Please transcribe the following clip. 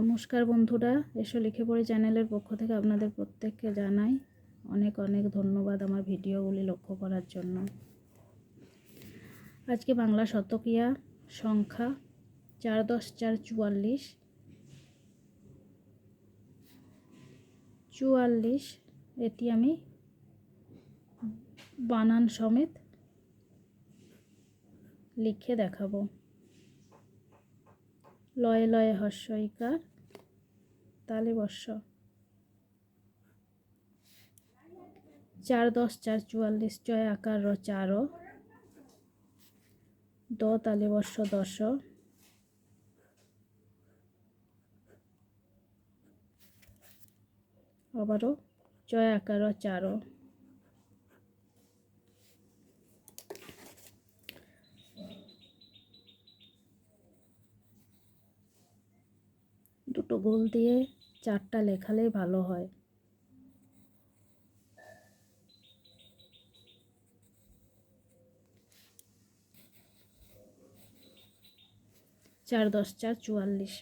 নমস্কার বন্ধুরা, এসো লিখে পড়ে চ্যানেলের পক্ষ থেকে আপনাদের প্রত্যেককে জানাই অনেক অনেক ধন্যবাদ আমার ভিডিওগুলি লক্ষ্য করার জন্য। আজকে বাংলা শতকিয়া সংখ্যা চার দশ চার চুয়াল্লিশ। চুয়াল্লিশ, এটি আমি বানান সমেত লিখে দেখাবো। লয়ে লয়ে হর্ষইকার তালে বর্ষ। চার দশ, চার চুয়াল্লিশ, জয় আকার র চার দ, তালে বর্ষ দশ। আবারও জয় আকার চার দুটো গোল দিয়ে চারটা লেখালেই ভালো হয়। চার দশ চার চুয়াল্লিশ।